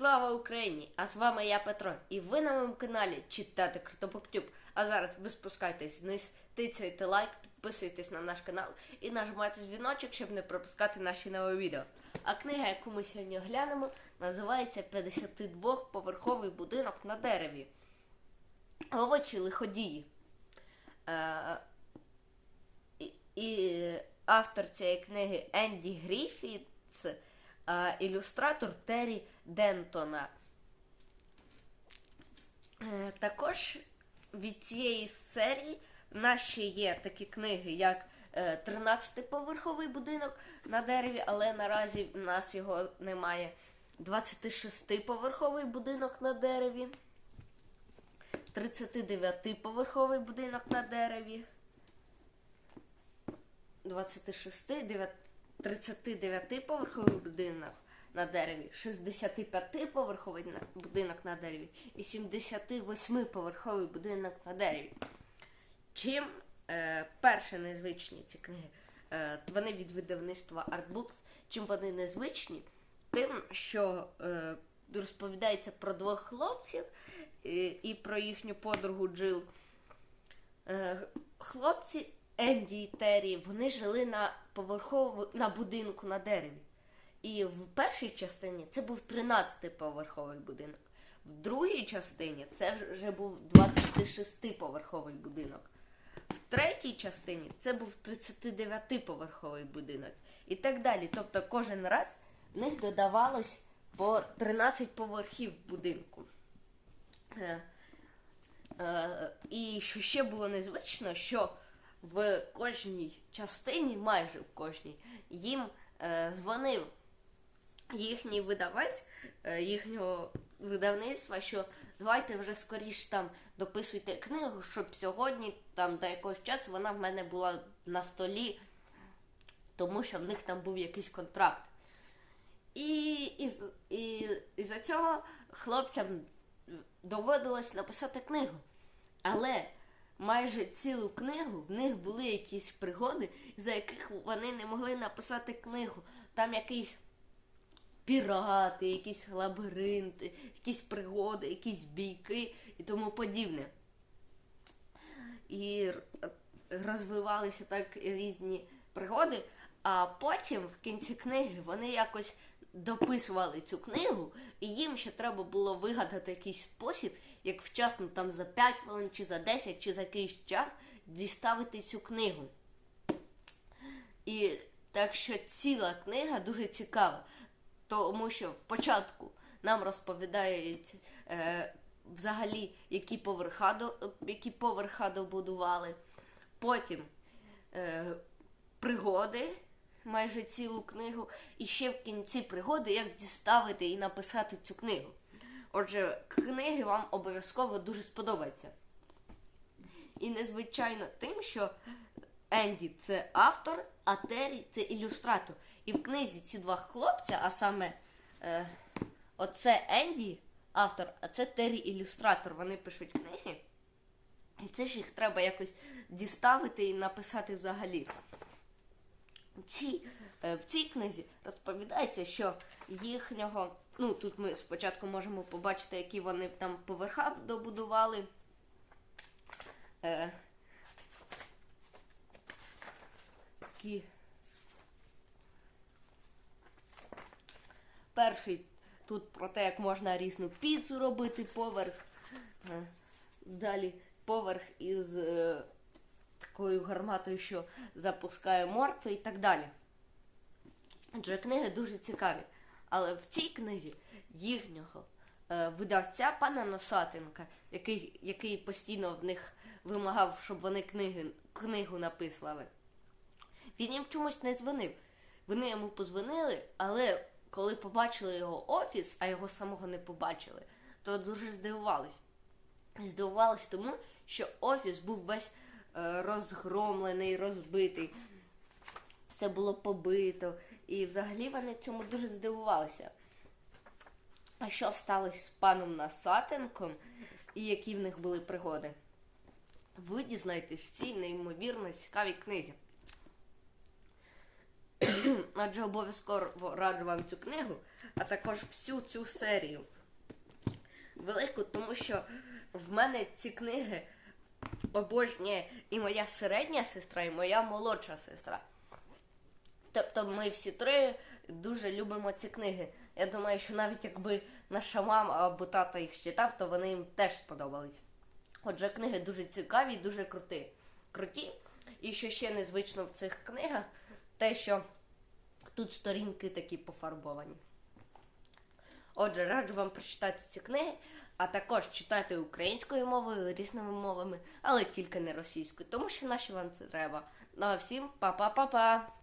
Слава Україні! А з вами я Петро, і ви на моєму каналі читати Картопоктюб. А зараз ви спускайтесь вниз, тицяйте лайк, підписуйтесь на наш канал і нажимайте дзвіночок, щоб не пропускати наші нові відео. А книга, яку ми сьогодні глянемо, називається 52-поверховий будинок на дереві. Овочі лиходії. Е, і, і автор цієї книги Енді Гріфітс, а ілюстратор Террі Дентона. Е, Також від цієї серії в нас ще є такі книги, як е, 13-поверховий будинок на дереві, але наразі в нас його немає. 26-поверховий будинок на дереві. 39-поверховий будинок на дереві. 26, 39-поверховий будинок на дереві, 65-поверховий будинок на дереві і 78-поверховий будинок на дереві. Чим е, перше незвичні ці книги, е, вони від видавництва Artbooks, чим вони незвичні, тим, що е, розповідається про двох хлопців і, і про їхню подругу Джил. Е, хлопці Енді і Террі, вони жили на поверхову на будинку на дереві. І в першій частині це був 13-поверховий будинок. В другій частині це вже був 26-поверховий будинок. В третій частині це був 39-поверховий будинок. І так далі. Тобто кожен раз в них додавалось по 13 поверхів будинку. Е, Е, і що ще було незвично, що в кожній частині, майже в кожній, їм е, дзвонив їхній видавець е, їхнього видавництва, що давайте вже скоріш там дописуйте книгу, щоб сьогодні, там до якогось часу, вона в мене була на столі, тому що в них там був якийсь контракт. І, і, і, і за цього хлопцям доводилось написати книгу. Але майже цілу книгу в них були якісь пригоди, за яких вони не могли написати книгу. Там якісь пірати, якісь лабіринти, якісь пригоди, якісь бійки і тому подібне. І розвивалися так різні пригоди, а потім в кінці книги вони якось дописували цю книгу, і їм ще треба було вигадати якийсь спосіб, як вчасно там за 5 хвилин, чи за 10, чи за якийсь час діставити цю книгу. І так що ціла книга дуже цікава, тому що в початку нам розповідають е, взагалі, які поверха, до, які поверха добудували. Потім е, пригоди, майже цілу книгу, і ще в кінці пригоди, як діставити і написати цю книгу. Отже, книги вам обов'язково дуже сподобаються. І незвичайно тим, що Енді це автор, а Террі це ілюстратор. І в книзі ці два хлопця, а саме е, оце Енді, автор, а це Террі ілюстратор. Вони пишуть книги. І це ж їх треба якось діставити і написати взагалі. В цій, е, в цій книзі розповідається, що їхнього. Ну, тут ми спочатку можемо побачити, які вони там поверха добудували. Е, такі. Перший тут про те, як можна різну піцу робити, поверх. Е, Далі поверх із е, такою гарматою, що запускає моркви і так далі. Отже, книги дуже цікаві. Але в цій книзі їхнього е, видавця пана Носатенка, який, який постійно в них вимагав, щоб вони книги, книгу написували, він їм чомусь не дзвонив. Вони йому позвонили, але коли побачили його офіс, а його самого не побачили, то дуже здивувались. Здивувались тому, що офіс був весь е, розгромлений, розбитий, все було побито. І взагалі вони цьому дуже здивувалися. А що сталося з паном Насатенком і які в них були пригоди? Ви дізнаєтесь в цій неймовірно цікавій книзі. Адже обов'язково раджу вам цю книгу. а також всю цю серію. Велику, тому що в мене ці книги обожнює і моя середня сестра, і моя молодша сестра. Тобто ми всі три дуже любимо ці книги. Я думаю, що навіть якби наша мама або тато їх читав, то вони їм теж сподобались. Отже, книги дуже цікаві дуже круті. круті. І що ще незвично в цих книгах, те, що тут сторінки такі пофарбовані. Отже, раджу вам прочитати ці книги, а також читати українською мовою, різними мовами, але тільки не російською, тому що наші вам це треба. Ну а всім па-па-па-па!